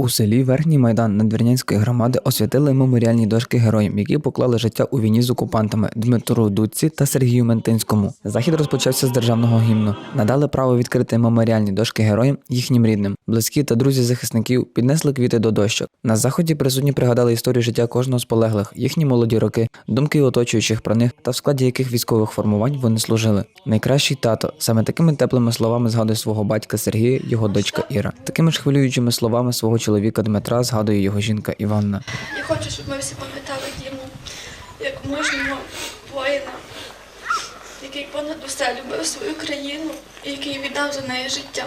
У селі Верхній Майдан Надвірнянської громади освятили меморіальні дошки героям, які поклали життя у війні з окупантами Дмитру Дудці та Сергію Ментинському. Захід розпочався з державного гімну. Надали право відкрити меморіальні дошки героям їхнім рідним. Близькі та друзі захисників піднесли квіти до дощок. На заході присутні пригадали історію життя кожного з полеглих, їхні молоді роки, думки оточуючих про них та в складі яких військових формувань вони служили. Найкращий тато саме такими теплими словами згадує свого батька Сергія, його дочка Іра. Такими ж хвилюючими словами свого чоловіка Дмитра згадує його жінка Іванна. Я хочу, щоб ми всі пам'ятали Діму як мужнього воїна, який понад усе любив свою країну і який віддав за неї життя.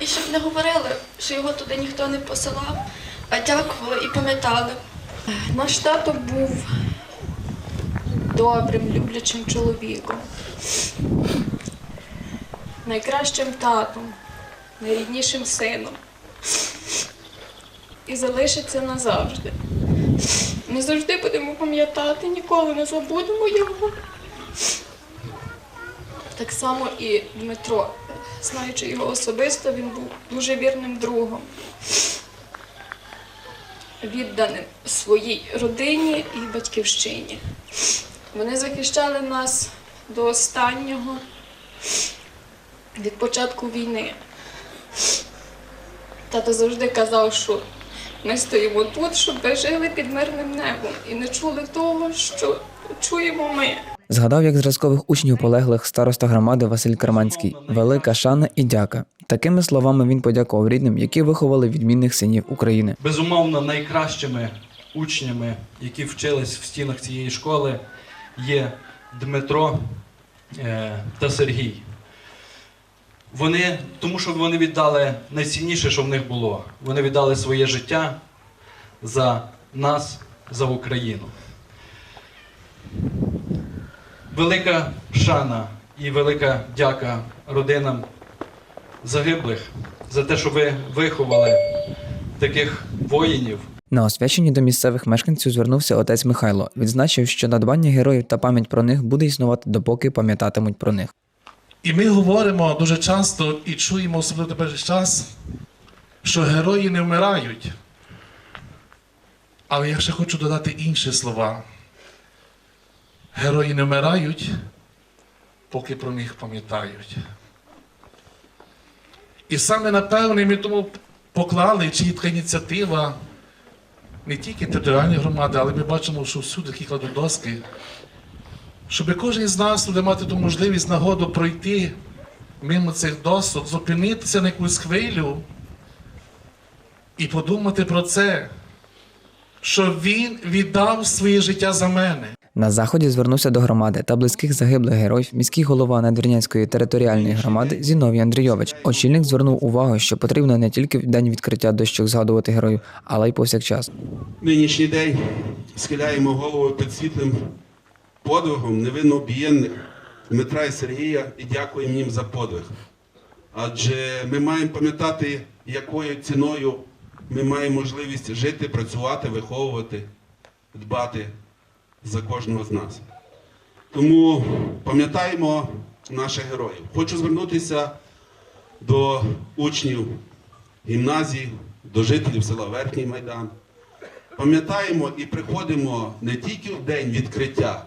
І щоб не говорили, що його туди ніхто не посилав, а дякували і пам'ятали. Наш тато був добрим, люблячим чоловіком, найкращим татом, найріднішим сином. І залишиться назавжди. Ми завжди будемо пам'ятати, ніколи не забудемо його. Так само і Дмитро, знаючи його особисто, він був дуже вірним другом відданим своїй родині і батьківщині. Вони захищали нас до останнього від початку війни. Тато завжди казав, що ми стоїмо тут, щоб ви жили під мирним небом і не чули того, що чуємо ми. Згадав як зразкових учнів полеглих староста громади Василь Карманський. Велика шана і дяка. Такими словами він подякував рідним, які виховали відмінних синів України. Безумовно, найкращими учнями, які вчились в стінах цієї школи, є Дмитро е, та Сергій. Вони, тому що вони віддали найцінніше, що в них було. Вони віддали своє життя за нас, за Україну. Велика шана і велика дяка родинам загиблих за те, що ви виховали таких воїнів. На освяченні до місцевих мешканців звернувся отець Михайло. Відзначив, що надбання героїв та пам'ять про них буде існувати, допоки пам'ятатимуть про них. І ми говоримо дуже часто і чуємо особливо тепер час, що герої не вмирають. Але я ще хочу додати інші слова. Герої не вмирають, поки про них пам'ятають. І саме напевне ми тому поклали чітка ініціатива не тільки територіальної громади, але ми бачимо, що всюди такі кладуть доски, щоб кожен з нас буде мати ту можливість нагоду пройти мимо цих досок, зупинитися на якусь хвилю і подумати про це, що він віддав своє життя за мене. На заході звернувся до громади та близьких загиблих героїв міський голова Надвірнянської територіальної громади Зіновій Андрійович. Очільник звернув увагу, що потрібно не тільки в день відкриття дощок згадувати героїв, але й повсякчас. Нинішній день схиляємо голову під світлим подвигом невинно об'єднаних Дмитра і Сергія і дякуємо їм за подвиг. Адже ми маємо пам'ятати, якою ціною ми маємо можливість жити, працювати, виховувати, дбати за кожного з нас. Тому пам'ятаємо наших героїв. Хочу звернутися до учнів гімназії, до жителів села Верхній Майдан. Пам'ятаємо і приходимо не тільки в день відкриття,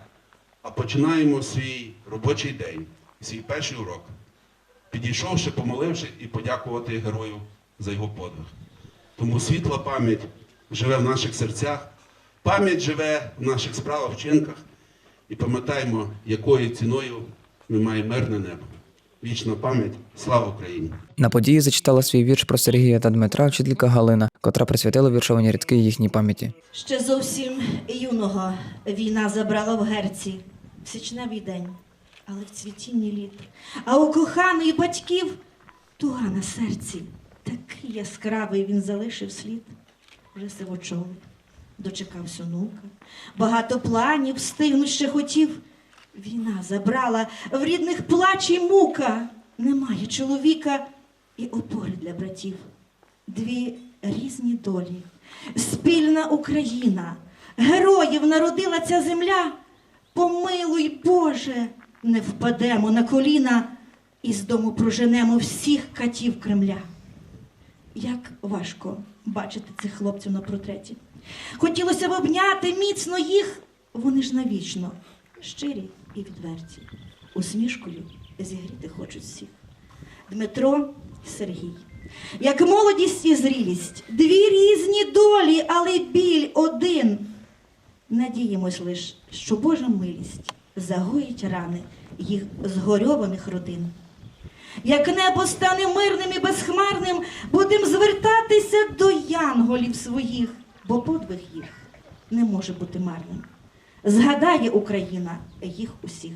а починаємо свій робочий день, свій перший урок, підійшовши, помоливши і подякувати герою за його подвиг. Тому світла пам'ять живе в наших серцях, пам'ять живе в наших справах, вчинках. І пам'ятаємо, якою ціною ми маємо мирне небо. Вічна пам'ять, слава Україні! На події зачитала свій вірш про Сергія та Дмитра вчителька Галина, котра присвятила віршовані рядки їхній пам'яті. Ще зовсім юного війна забрала в герці в січневий день, але в цвітінні літ. А у коханої батьків туга на серці. Такий яскравий він залишив слід. Вже сивочолий, дочекався онука. Багато планів встигнуть ще хотів. Війна забрала в рідних плач і мука. Немає чоловіка і опори для братів. Дві різні долі, спільна Україна, героїв народила ця земля. Помилуй, Боже, не впадемо на коліна і з дому проженемо всіх катів Кремля. як важко бачити цих хлопців на портреті. Хотілося б обняти міцно їх, вони ж навічно, щирі і відверті, усмішкою зігріти хочуть всіх. Дмитро Сергій. Як молодість і зрілість, дві різні долі, але біль один. Надіємось лиш, що Божа милість загоїть рани їх згорьованих родин. Як небо стане мирним і безхмарним, будемо звертатися до янголів своїх, бо подвиг їх не може бути марним. Згадає Україна їх усіх.